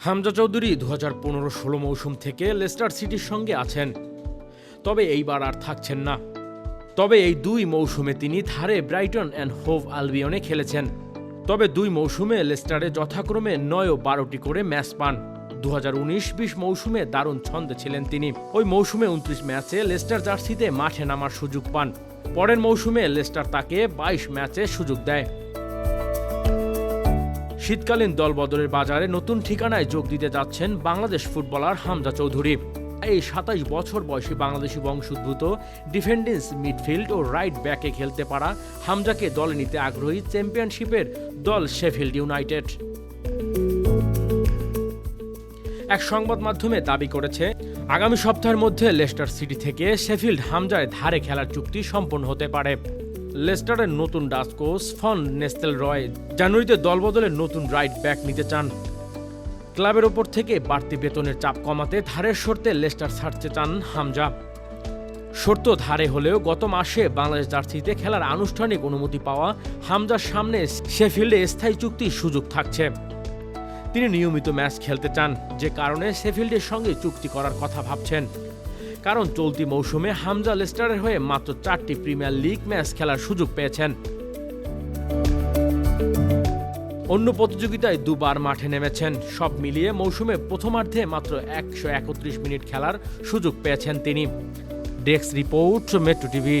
হামজা চৌধুরী দু হাজার পনেরো ষোলো মৌসুম থেকে লেস্টার সিটির সঙ্গে আছেন। তবে এইবার আর থাকছেন না। তবে এই দুই মৌসুমে তিনি ধারে ব্রাইটন অ্যান্ড হোভ আলবিয়নে খেলেছেন। তবে দুই মৌসুমে লেস্টারে যথাক্রমে নয় ও বারোটি করে ম্যাচ পান। দু হাজার উনিশ বিশ মৌসুমে দারুণ ছন্দে ছিলেন তিনি। ওই মৌসুমে উনত্রিশ ম্যাচে লেস্টার জার্সিতে মাঠে নামার সুযোগ পান। পরের মৌসুমে লেস্টার তাকে বাইশ ম্যাচে সুযোগ দেয়। শীতকালীন দলবদলের বাজারে নতুন ঠিকানায় যোগ দিতে যাচ্ছেন বাংলাদেশ ফুটবলার হামজা চৌধুরী। এই সাতাইশ বছর বয়সী বাংলাদেশি বংশোদ্ভূত ডিফেন্ডেন্স মিডফিল্ড ও রাইট ব্যাকে খেলতে পারা হামজাকে দলে নিতে আগ্রহী চ্যাম্পিয়নশিপের দল শেফিল্ড ইউনাইটেড। এক সংবাদ মাধ্যমে দাবি করেছে, আগামী সপ্তাহের মধ্যে লেস্টার সিটি থেকে শেফিল্ড হামজার ধারে খেলার চুক্তি সম্পন্ন হতে পারে। লেস্টারের নতুন Dutch coach van Nistelrooy, জানুয়ারিতে দলবদলের নতুন রাইট ব্যাক নিতে চান। ক্লাবের ওপর থেকে বাড়তি বেতনের চাপ কমাতে ধারের শর্তে লেস্টার ছাড়তে চান হামজা। শর্ত ধারে হলেও গত মাসে বাংলাদেশ জার্সিতে খেলার আনুষ্ঠানিক অনুমতি পাওয়া হামজার সামনে শেফিল্ডে স্থায়ী চুক্তির সুযোগ থাকছে। তিনি নিয়মিত ম্যাচ খেলতে চান, যে কারণে শেফিল্ডের সঙ্গে চুক্তি করার কথা ভাবছেন। কারণ চলতি মৌসুমে হামজা লেস্টারের হয়ে মাত্র চারটি প্রিমিয়ার লিগ ম্যাচ খেলার সুযোগ পেয়েছেন। অন্য প্রতিযোগিতায় দুবার মাঠে নেমেছেন। সব মিলিয়ে মৌসুমে প্রথমার্ধে মাত্র একশো একত্রিশ মিনিট খেলার সুযোগ পেয়েছেন তিনি। Desk report, Metro TV.